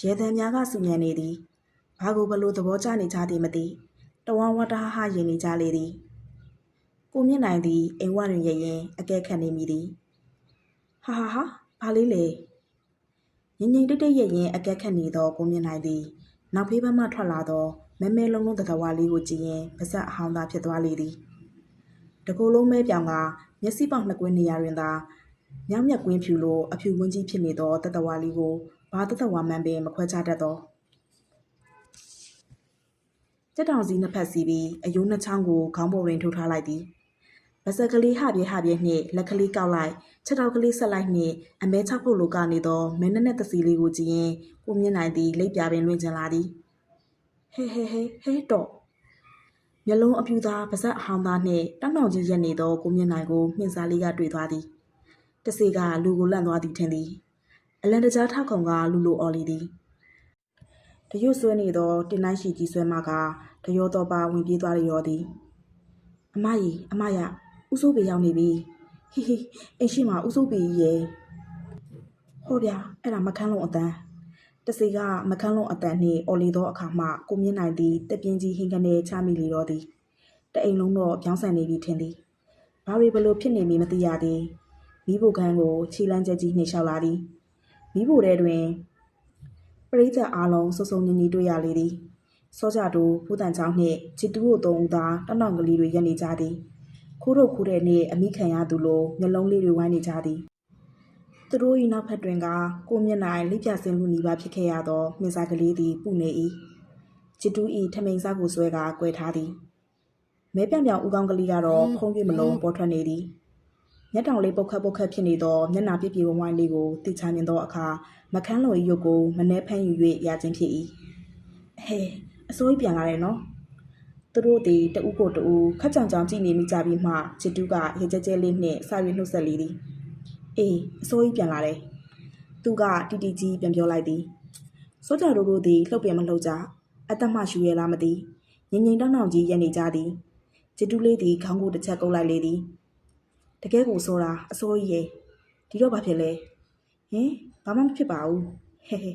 ရေတံများကစုညံနေသည်ဘာကိုဘလို့သဘောကျနေကြသည်မသိတဝမ်းဝတ္တဟဟရင်နေကြလေသည်ကိုမြင့်နိုင်သည်အိမ်ဝတွင်ရရင်အကဲခတ်နေမိသည်ဟာဟာဟာဘာလေးလေငင်ငင်တိတ်တိတ်ရရင်အကဲခတ်နေသောကိုမြင့်နိုင်သည်နောက်ဖေးဘက်မှထွက်လာသောမဲမဲလုံးလုံးတတဝါလေးကိုကြည့်ရင်ပါဇက်အဟောင်းသားဖြစ်သွားလေသည်တကူလုံးမဲပြောင်ကမျက်စိပေါက်နှစ်ကွင်းနေရာတွင်သာမြောင်မြက်ကွင်းဖြူလိုအဖြူဝန်းကြီးဖြစ်နေသောတတဝါလေးကို ဘာတတဝါမှန်ပင်မခွဲခြားတတ်သောကြက်တောင်စီနှစ်ဖက်စီးပြီးအယိုးနှစ်ချောင်းကိုခေါင်းပေါ်တွင်ထိုးထားလိုက်သည်။ဗစက်ကလေးဟပြဲဟပြဲနှင့်လက်ကလေးကောက်လိုက်ချက်တောက်ကလေးဆက်လိုက်နှင့်အမဲချောက်ဖို့လိုကနေသောမင်းနဲ့နဲ့တစီလေးကိုကြည့်ရင်ကိုမြင့်နိုင်သည်လိပ်ပြပင်လွင့်ကျင်လာသည်။ဟဲဟဲဟဲဟဲတော့မျက်လုံးအပြူသားပါဇက်အဟောင်းသားနှင့်တောင်းတောင်ကြီးရက်နေသောကိုမြင့်နိုင်ကိုမြင့်စားလေးကတွေ့သွားသည်။တစီကလူကိုလန့်သွားသည်ထင်သည်။ အလန်တကြားထောက်ခုံကလူလိုအော်လီသည်။တရွတ်ဆွဲနေသောတင်တိုင်းရှိကြီးဆွဲမကတရောတော့ပါဝင်ပြေးသွားရရောသည်အမကြီးအမရဥစိုးပေရောက်နေပြီဟိဟိအိမ်ရှိမှာဥစိုးပေကြီးရဲ့ဟောဗျာအဲ့ဒါမခန်းလုံးအတန်းတစီကမခန်းလုံးအတန်းနှင့်အော်လီသောအခါမှကိုမြင့်နိုင်သည်တက်ပြင်းကြီးဟင်းကနေချမိလေတော့သည်တအိမ်လုံးတော့ပြောင်းဆန်နေပြီထင်သည်ဘာတွေဘလို့ဖြစ်နေမည်မသိရသည်မိဖို့ခန်းကိုခြေလန်းချက်ကြီးနှိမ့်လျှောက်လာသည် မိဖို့ထဲတွင်ပရိသတ်အားလုံးစုံစုံညီညီတွေ့ရလေသည်စောကြတို့ဖူးတန်ချောင်းနှင့်ချစ်တူတို့သုံးဦးသာတောင်းတောင်ကလေးတွေရက်နေကြသည်ခိုးတို့ခိုးတဲ့နေ့အမိခံရသူလိုမျက်လုံးလေးတွေဝိုင်းနေကြသည်သူတို့၏နောက်ဖက်တွင်ကကိုမျက်နှာလိပ်ပြစင်လူနီပါဖြစ်ခဲ့ရသောမြင်စာကလေးသည်ပုနေ၏ချစ်တူ၏ထမိန်စားကိုဆွဲကကွဲထားသည်မဲပြောင်ပြောင်ဦးကောင်းကလေးကတော့ဖုံးပြမလုံးပေါ်ထွက်နေသည် မျက်တောင်လေးပုတ်ခတ်ပုတ်ခတ်ဖြစ်နေသောမျက်နှာပြည့်ပြည့်ဝဝိုင်းလေးကိုတိချမြင်သောအခါမခန်းလို၏ရုပ်ကိုမနှဲဖမ်းယူ၍ရခြင်းဖြစ်၏ဟဲအစိုးရပြန်လာတယ်နော်သူတို့သည်တဦးကိုတဦးခက်ကြောင်ကြောင်ကြည့်နေမိကြပြီးမှချစ်တူးကရေကြဲကြဲလေးနှင့်စာရွေနှုတ်ဆက်လေသည်အေးအစိုးရပြန်လာတယ်သူကတီတီကြီးပြန်ပြောလိုက်သည်စောကြတို့တို့သည်လှုပ်ပြန်မလှုပ်ကြအသက်မှရှူရလားမသိငင်ငင်တောင်းတောင်းကြီးရက်နေကြသည်ချစ်တူးလေးသည်ခေါင်းကိုတစ်ချက်ကုပ်လိုက်လေသည် တကယ်ကိုစိုးတာအစိုးရရဲ့ဒီတော့ဘာဖြစ်လဲဟင်ဘာမှမဖြစ်ပါဘူးဟဲဟဲ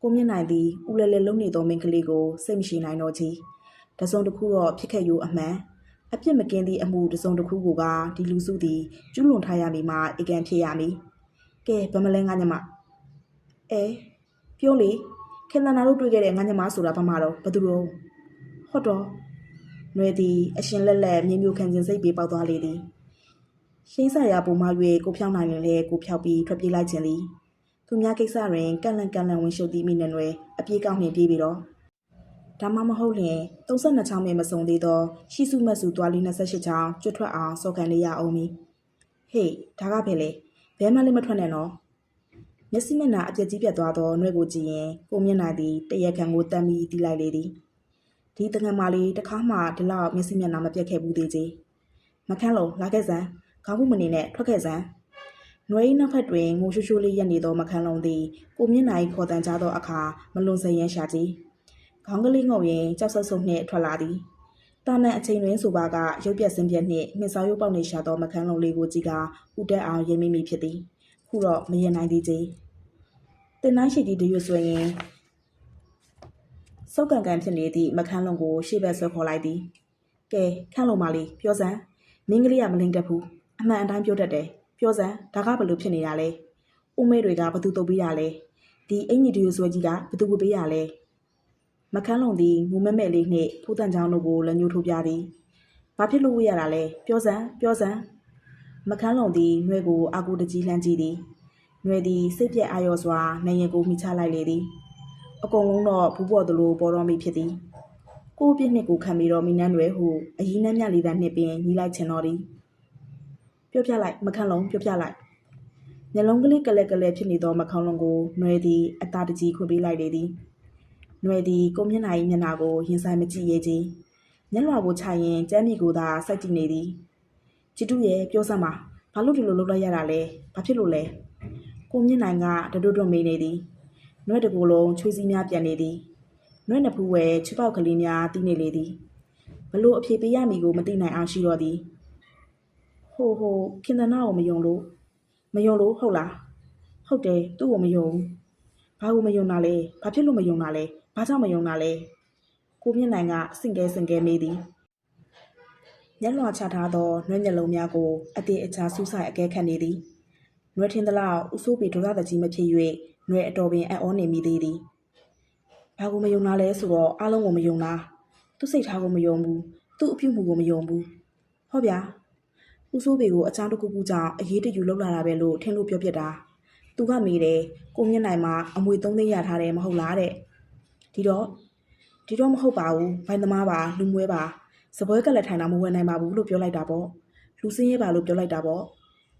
ကိုမြင့်နိုင်သည်ဦးလဲလဲလုံးနေသောမိန်းကလေးကိုစိတ်မရှိနိုင်တော့ချီတစုံတစ်ခုတော့ဖြစ်ခဲ့ယူအမှန်အပြစ်မကင်းသည့်အမှုတစုံတစ်ခုကိုကဒီလူစုသည်ကျူးလွန်ထားရမည်မှာအကန့်ဖြစ်ရမည်ကဲဗမလဲငါညမအဲပြောလေခင်သနာတို့တွေ့ခဲ့တဲ့ငါညမဆိုတာဘာမှတော့ဘယ်သူတော့ဟုတ်တော့ຫນွေသည်အရှင်လက်လက်မြေမျိုးခံခြင်းစိတ်ပေးပေါက်သွားလေသည် ရှင်းစာရပုံမ၍ကိုဖြောင်းနိုင်ရင်လည်းကိုဖြောက်ပြီးထွက်ပြေးလိုက်ခြင်းသည်သူများကိစ္စတွင်ကန့်လန့်ကန့်လန့်ဝင်ရှုပ်သည့်မိနွယ်အပြေးကောင်းနှင့်ပြေးပြီးတော့ဒါမှမဟုတ်လျင်32ချောင်းမဲ့မစုံသေးသောရှိစုမတ်စုသွားလီ28ချောင်းကျွတ်ထွက်အောင်စောကန်လေးရအောင်မီဟေးဒါကပဲလေဘဲမလေးမထွက်နဲ့နော်မျက်စိမျက်နှာအပြက်ကြီးပြတ်သွားသောနှွဲကိုကြည့်ရင်ကိုမျက်နှာသည်တရက်ခံကိုတမ်းပြီးတီးလိုက်လေသည်ဒီတငယ်မလေးတစ်ခါမှဒီလောက်မျက်စိမျက်နှာမပြတ်ခဲ့ဘူးသေးချေမခန်းလုံးလာခဲ့စမ်း ခေါင်းခုမနေနဲ့ထွက်ခဲ့စမ်း။နွေးနောက်ဖက်တွင်ငိုရှိုးရှိုးလေးရက်နေသောမခန်းလုံးသည်ကိုမြင့်နိုင်ခေါ်တန်ကြသောအခါမလွန်စရန်ရှာကြီး။ခေါင်းကလေးငုံရင်ကြောက်ဆုပ်ဆုပ်နှင့်ထွက်လာသည်။တာနန်အချိန်တွင်ဆိုပါကရုပ်ပြက်စင်းပြက်နှင့်မြင့်စောရုပ်ပေါက်နေရှာသောမခန်းလုံးလေးကိုကြည့်ကဥတက်အောင်ရိပ်မိမိဖြစ်သည်။ခုတော့မရင်နိုင်သေးချေ။တင်နိုင်ရှိကြီးတရွတ်ဆွေရင်စောက်ကန်ကန်ဖြစ်နေသည့်မခန်းလုံးကိုရှေ့ဘက်ဆွဲခေါ်လိုက်သည်။ကဲခန့်လုံးမလေးပြောစမ်းမင်းကလေးကမလိမ့်တတ်ဘူး။ အမှန်အတိုင်းပြောတတ်တယ်ပြောစမ်းဒါကဘယ်လိုဖြစ်နေတာလဲဦးမဲတွေကဘသူတုတ်ပေးရလဲဒီအင်ကြီးတူဆွဲကြီးကဘသူကိုပေးရလဲမခန်းလုံးသည်မူမဲမဲလေးနှင့်ဖူးတန်ချောင်းတို့ကိုလက်ညှိုးထိုးပြသည်ဘာဖြစ်လို့ဝေးရတာလဲပြောစမ်းပြောစမ်းမခန်းလုံးသည်နှွဲကိုအာကိုတကြီးလှမ်းကြည့်သည်နှွဲသည်စိတ်ပြက်အာရော်စွာနိုင်ရင်ကိုမိချလိုက်လေသည်အကုန်လုံးတော့ဘူးပေါ်သလိုပေါ်တော်မိဖြစ်သည်ကိုပြည့်နှစ်ကိုခံပြီးတော့မိနန်းတွေဟုအရင်နှမ်းမြလေးတန်းနှစ်ပင်ညီလိုက်ချင်တော်သည် ပြောပြလိုက်မခန်းလုံးပြောပြလိုက်မျက်လုံးကလေးကလဲကလဲဖြစ်နေသောမခန်းလုံးကိုနှွဲသည်အသားတကြီးခွေပေးလိုက်လေသည်နှွဲသည်ကိုမျက်နှာ၏မျက်နှာကိုရင်ဆိုင်မကြည့်ရဲကြီးမျက်လွှာကိုခြိုင်ရင်ကျမ်းမီကိုသာစိုက်ကြည့်နေသည်ချစ်တူရဲ့ပြောစမ်းပါဘာလို့ဒီလိုလုပ်လိုက်ရတာလဲဘာဖြစ်လို့လဲကိုမျက်နှာကတတွတ်တွတ်မေးနေသည်နှွဲတကူလုံးချွေးစည်းများပြန်နေသည်နှွဲနှစ်ဖူးဝဲချွပောက်ကလေးများတီးနေလေသည်ဘလို့အဖြေပေးရမည်ကိုမသိနိုင်အောင်ရှိတော့သည် ဟိုဟိုခင်သနာကိုမယုံလို့မယုံလို့ဟုတ်လားဟုတ်တယ်သူ့ကိုမယုံဘူးဘဘာလို့မယုံတာလဲဘာဖြစ်လို့မယုံတာလဲဘာကြောင့်မယုံတာလဲကိုမြင့်နိုင်ကစင်ကဲစင်ကဲမေးသည်ညက်လွှာချထားသောနှွေးမျက်လုံးများကိုအတေအချာစူးဆိုင်အကဲခတ်နေသည်နှွေးထင်းသလောက်ဥဆိုးပေဒုရတကြီးမဖြစ်၍နှွေးအတော်ပင်အံ့ဩနေမိသေးသည်ဘာကိုမယုံတာလဲဆိုတော့အားလုံးကိုမယုံတာသူ့စိတ်ထားကိုမယုံဘူးသူ့အပြုတ်မှုကိုမယုံဘူးဟောဗျာ ဦးစိုးပေကိုအချောင်းတစ်ခုခုကြောင့်အရေးတယူလောက်လာတာပဲလို့ထင်လို့ပြောပြတာသူကမေးတယ်ကိုမြင့်နိုင်မှာအမွေသုံးသိန်းရထားတယ်မဟုတ်လားတဲ့ဒီတော့ဒီတော့မဟုတ်ပါဘူးဘိုင်းသမားပါလူမွဲပါစပွဲကလည်းထိုင်တာမဝယ်နိုင်ပါဘူးလို့ပြောလိုက်တာပေါ့လူစင်းရဲပါလို့ပြောလိုက်တာပေါ့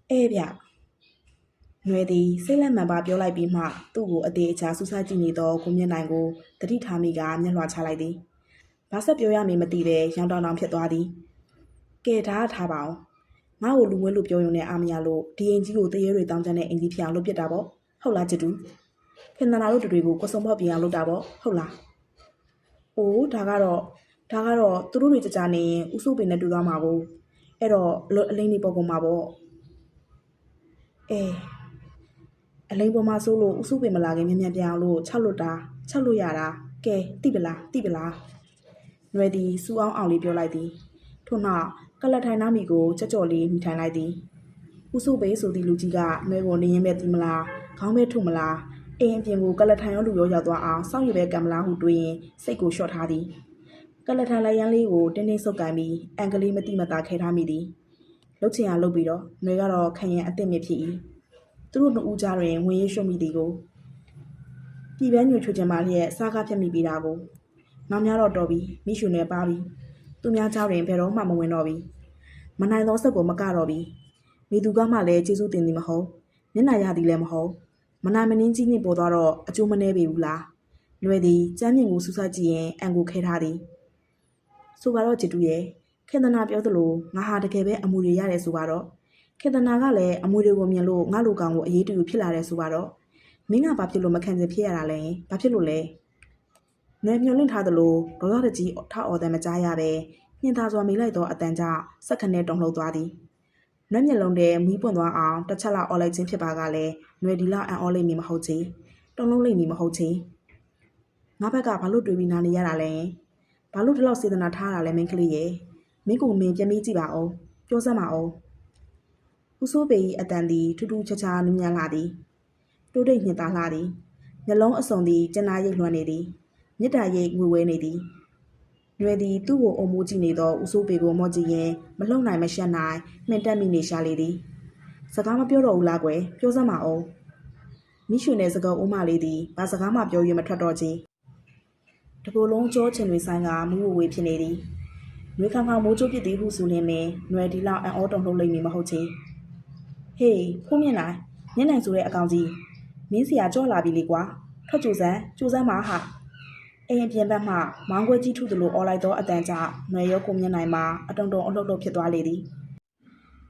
အဲဗျຫນွေသည်စိတ်လက်မှန်ပါပြောလိုက်ပြီးမှသူ့ကိုအသေးအချာစူးစိုက်ကြည့်နေသောကိုမြင့်နိုင်ကိုတတိထားမိကမျက်လွှာချလိုက်သည်ဘာဆက်ပြောရမည်မသိပဲရောင်တောင်တောင်ဖြစ်သွားသည်ကဲဒါကထားပါအောင် ငါ့ကိုလူမွေးလို့ပြောရုံနဲ့အာမရလို့ဒီအိမ်ကြီးကိုတရေတွေတောင်းချမ်းတဲ့အင်ကြီးဖြစ်အောင်လုပ်ပြစ်တာပေါ့ဟုတ်လားချစ်တူခင်သနာတို့တူတွေကိုကိုစုံပေါက်ပြအောင်လုပ်တာပေါ့ဟုတ်လားအိုးဒါကတော့ဒါကတော့သူတို့တွေကြကြနေရင်ဥစုပင်နဲ့တူသွားမှာကိုအဲ့တော့အလွတ်အလိမ့်နေပုံကုန်မှာပေါ့အဲအလိမ့်ပေါ်မှာဆိုလို့ဥစုပင်မလာခင်မြန်မြန်ပြန်အောင်လို့၆လွတ်တာ၆လွတ်ရတာကဲတိပလားတိပလားနွယ်သည်စူအောင်အောင်လေးပြောလိုက်သည်ထို့နောက် ကလတ်ထိုင်နာမီကိုကြော့ကြော့လေးမိထိုင်လိုက်သည်ဥစုပေဆိုသည့်လူကြီးကနွယ်ကိုနေရင်ပဲတီးမလားခေါင်းပဲထုမလားအိမ်အပြင်ကိုကလတ်ထိုင်ရောလူရောရောက်သွားအောင်စောင့်ရပဲကံမလားဟုတွေးရင်စိတ်ကိုလျှော့ထားသည်ကလတ်ထိုင်လိုက်ရန်လေးကိုတင်းတင်းဆုပ်ကန်ပြီးအန်ကလေးမတိမတာခဲထားမိသည်လှုပ်ချင်ရလှုပ်ပြီးတော့နွယ်ကတော့ခရင်အစ်စ်မြစ်ဖြစ်၏သူတို့နှစ်ဦးကြားတွင်ဝင်ရရွှတ်မိသည်ကိုပြည်ပန်းညွှန်ချွတ်ချင်မှလျက်စားကားဖြစ်မိပြီးတာကိုနောက်များတော့တော်ပြီမိရှုနယ်ပါပြီသူများเจ้าတွင်ဘယ်တော့မှမဝင်တော့ပြီ မနိုင်သောစက်ကိုမကတော့ပြီမိသူကမှလည်းကျေးဇူးတင်သည်မဟုတ်မျက်နှာရသည်လည်းမဟုတ်မနိုင်မနှင်းကြီးနှင့်ပေါ်သွားတော့အကျိုးမနှဲပေဘူးလားလွယ်သည်ကျမ်းမြင့်ကိုစူးစိုက်ကြည့်ရင်အန်ကိုခဲထားသည်ဆိုပါတော့จิတူရဲ့ခေတနာပြောသလိုငါဟာတကယ်ပဲအမူတွေရတယ်ဆိုပါတော့ခေတနာကလည်းအမူတွေကိုမြင်လို့ငါလူကောင်ကိုအေးတူဖြစ်လာတယ်ဆိုပါတော့မင်းကဘာဖြစ်လို့မခံချင်ဖြစ်ရတာလဲဘာဖြစ်လို့လဲနယ်မျောလင့်ထားသလိုဒေါသတကြီးထအော်တယ်မကြားရပဲ ညင်သာစွာမိလိုက်သောအတန်ကြောင့်စက်ခနဲ့တုံလှုပ်သွားသည်နွက်မျက်လုံးထဲမီးပွင့်သွားအောင်တစ်ချက်လောက်အော်လိုက်ခြင်းဖြစ်ပါကလည်းຫນွေဒီလောက်အံ့ဩလိမ့်မည်မဟုတ်ချေတုံလုံးလိမ့်မည်မဟုတ်ချေငါဘက်ကဘာလို့တွေးပြီးနာနေရတာလဲဘာလို့ဒီလောက်စေတနာထားတာလဲမင်းကလေးရဲ့မင်းကိုမင်းပြန်ပြီးကြည့်ပါဦးပြောစမ်းပါဦးဦးစိုးပေ၏အတန်သည်ထူးထူးခြားခြားနူးညံ့လာသည်တိုးတိတ်ညင်သာလာသည်မျက်လုံးအစုံသည်ကျနာရိတ်လွှမ်းနေသည်မြစ်တာရိတ်ငွေဝဲနေသည် ရွယ်သည်သူ့ကိုအုံမိုးကြည့်နေသောဦးစိုးပေကိုမော့ကြည့်ရင်မလှုပ်နိုင်မရှက်နိုင်မှင်တက်မိနေရှာလေသည်စကားမပြောတော့ဘူးလားကွယ်ပြောစမ်းပါဦးမိရှုနယ်စကားဦးမလေးသည်ဘာစကားမှပြော၍မထွက်တော့ချေတကူလုံးကြောချင်တွေဆိုင်ကမူးဝဝေးဖြစ်နေသည်နွေခါခါမိုးချိုးပစ်သည်ဟုဆိုလင်းပင်နွယ်ဒီလောက်အံ့ဩတုန်လှုပ်လိမ့်မည်မဟုတ်ချေဟေးဖိုးမြင့်နိုင်မျက်နှာဆိုတဲ့အကောင်ကြီးမင်းစီယာကြော့လာပြီလေကွာထွက်ကြိုစမ်းကြိုစမ်းပါဟာ အိမ်အပြင်ဘက်မှမောင်းခွဲကြီးထုသလိုအော်လိုက်သောအတန်ကြောင့်နွယ်ရောကိုမျက်နှာမှာအတုံတုံအလှုပ်လှုပ်ဖြစ်သွားလေသည်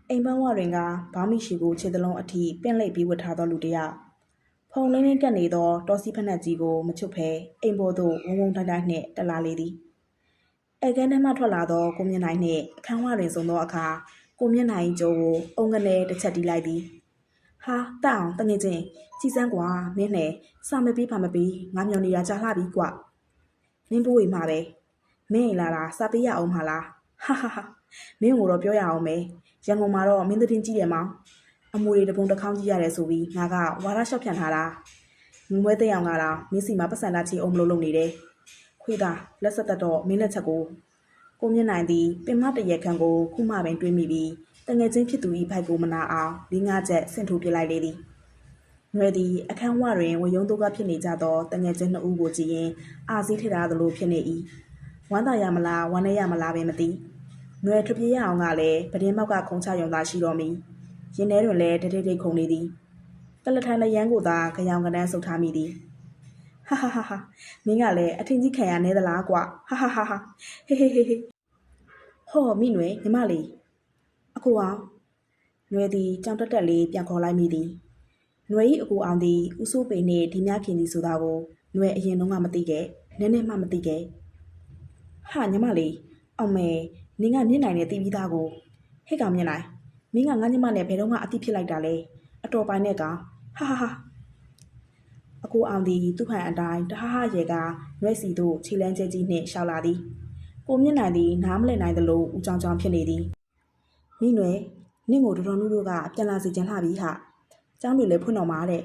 အိမ်ပန်းဝတွင်ကဘောင်းမီရှိကိုခြေသလုံးအထိပင့်လိပ်ပြီးဝတ်ထားသောလူတစ်ယောက်ဖုံလင်းလင်းကပ်နေသောတော်စီဖက်နှက်ကြီးကိုမချွတ်ဖဲအိမ်ပေါ်သို့ဝုံဝုံတိုင်းတိုင်းနှင့်တက်လာလေသည်အဲကန်းထဲမှထွက်လာသောကိုမျက်နှာနှင့်အခန်းဝတွင်ဆုံသောအခါကိုမျက်နှာ၏ကြိုးကိုအုံကနေတစ်ချက်တီးလိုက်သည်ဟာတောင်းတငယ်ချင်းကြည်စမ်းကွာမင်းနဲ့စာမပြီးပါမပြီးငါမျောနေတာကြာလှပြီကွာ မင်းဘိုးဝေမှာပဲမင်းအိမ်လာတာစာပေးရအောင်မလားဟာဟာဟာမင်းကိုတော့ပြောရအောင်မယ်ရန်ကုန်မှာတော့မင်းသတင်းကြီးတယ်မောင်အမူတွေတပုံတစ်ခေါင်းကြီးရတယ်ဆိုပြီးငါကဝါရလျှောက်ပြန်ထားတာငွေတဲ့အောင်ကတော့မင်းစီမှာပတ်စံလာချီအောင်မလို့လုပ်နေတယ်ခွေးသားလက်ဆက်သက်တော့မင်းလက်ချက်ကိုကိုမြင့်နိုင်သည်ပင်မတရက်ခန့်ကိုခုမှပင်တွေးမိပြီးတငယ်ချင်းဖြစ်သူ၏ဖိုက်ကိုမနာအောင်လေးငါးချက်ဆင့်ထိုးပြလိုက်လေသည်။ ရွယ်သည်အခန်းဝတွင်ဝယုံတို့ကဖြစ်နေကြသောတငယ်ချင်းနှစ်ဦးကိုကြည့်ရင်အာစည်းထထားသလိုဖြစ်နေ၏။ဝမ်းသာရမလားဝမ်းနည်းရမလားပင်မသိ။ရွယ်ထပြေးရအောင်ကလည်းပဒင်းမောက်ကခုံချယုံသာရှိတော်မူ။ရင်ထဲတွင်လည်းတတိတ်တိတ်ခုန်နေသည်။တလထိုင်လျန်းကိုသာကြောင်ကနန်းဆုပ်ထားမိသည်။ဟာဟာဟာဟာမင်းကလည်းအထင်ကြီးခံရနေသလားကွာဟာဟာဟာဟာဟေးဟေးဟေးဟေးဟောမိနွယ်ညီမလေးအကူအောင်နွယ်သည်ကြောင်တက်တက်လေးပြန်ခေါ်လိုက်မိသည် နွယ်၏အကူအောင်သည်ဥဆိုးပေနှင့်ဒီများခင်သည်ဆိုတာကိုနွယ်အရင်တုန်းကမသိခဲ့နည်းနည်းမှမသိခဲ့ဟာညီမလေးအောင်မဲနင်ကမြင့်နိုင်တဲ့တီးပြီးသားကိုဟဲ့ကောင်မြင့်နိုင်မင်းကငါညီမနဲ့ဘယ်တော့မှအတိဖြစ်လိုက်တာလဲအတော်ပိုင်းနဲ့ကောင်ဟာဟာဟာအကိုအောင်သည်သူ့ဟန်အတိုင်းတဟဟရေကနှွဲစီသို့ခြေလန်းကျဲကြီးနှင့်ရှောက်လာသည်ကိုမျက်နှာသည်နားမလည်နိုင်သလိုဦးချောင်းချောင်းဖြစ်နေသည်မိနွယ်နင့်ကိုတော်တော်နုတို့ကပြန်လာစီခြင်းလှပြီဟာ ကျောင်းတွေလည်းဖွင့်တော့မှာတဲ့